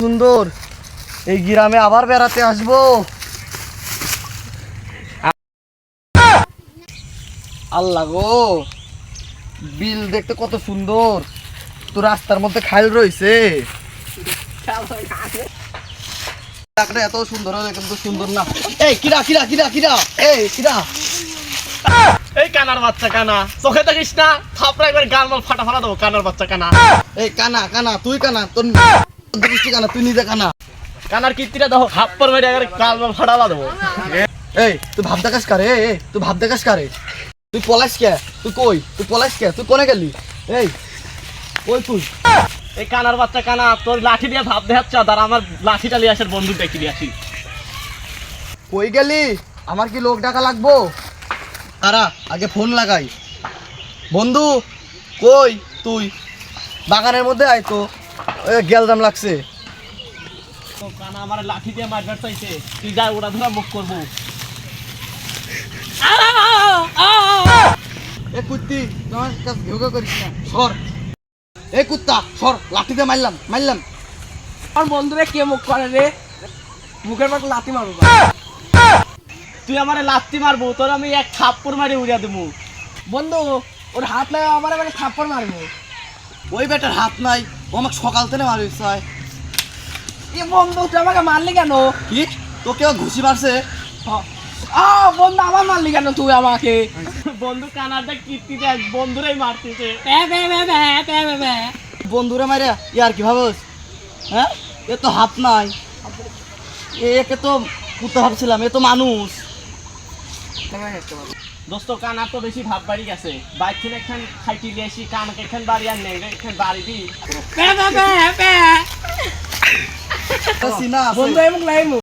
সুন্দর। এই গ্রামে আবার বেড়াতে আসব। আল্লাহ গো বিল দেখতে কত সুন্দর। তো রাস্তার মধ্যে খাইল রয়েছে। এত সুন্দর কিন্তু সুন্দর না। এই কিরা কিরা কিরা কিরা? এই কিরা? এই কানার বাচ্চা কানা চোখে দেখিস না? থাপড়া একবার গাল মাল ফাটা ফাটা দেবো কানার বাচ্চা কানা। এই কানা কানা তুই কানা তোর দৃষ্টি কানা তুই নিজে কানা। কানার কীর্তিটা দেখো হাপ্পর মেরে একবার গাল ফাটালা দেবো। এই তুই ভাব দেখাস কারে? এই, এই তুই ভাব দেখাস কারে? তুই পলাইস কে? তুই কই? তুই পলাইস কে? তুই কোনে গেলি? এই কই তুই? এই কানার বাচ্চা কানা তোর লাঠি দিয়ে ভাব দেখাচ্ছ আমার লাঠিটা নিয়ে আসার বন্ধু দেখি আসি। কই গেলি? আমার কি লোক ডাকা লাগবো? তারা আগে ফোন লাগাই। বন্ধু কই তুই? বাগানের মধ্যে আয় তো। গেলদাম লাগছে। কানা আমার লাঠি দিয়ে মারবার চাইছে তুই যা ওরা ধরা মুখ করব। এ কুত্তি তোমার কাছে ঘেউ ঘেউ করিস না। সর। এ কুত্তা সর। লাঠিতে মারলাম মারলাম। আমার বন্ধুরে কে মুখ করে রে? মুখের পর লাতি মারবো তুই আমারে লাত্তি মারবো তোর আমি এক থাপ্পড় মারি উড়িয়া দেবো বন্ধু ওর হাত লাগা আমার মানে থাপ্পড় মারবো। ওই বেটার হাত নাই ও আমাকে সকাল থেকে মারিস চায় এ বন্ধু তুই আমাকে মারলি কেন? কি? তোকে ও ঘুষি মারছে। আ বন্ধু আমার মারলি কেন তুই আমাকে? বন্ধু কানারটা কীর্তি দেখ বন্ধুরাই মারতেছে। বন্ধুরে মারে ইয়ার কি ভাবস? হ্যাঁ? এ তো হাত নাই। একে তো কুত্তা ভাবছিলাম এ তো মানুষ। দোস্ত কানার তো বেশি ভাব বাড়ি গেছে। বাইক থেকে এখান খাইটি দিয়ে আসি কানাকে এখান বাড়ি আর নেই এখান বাড়ি দি। সিনা বন্ধু এমন লাইমু।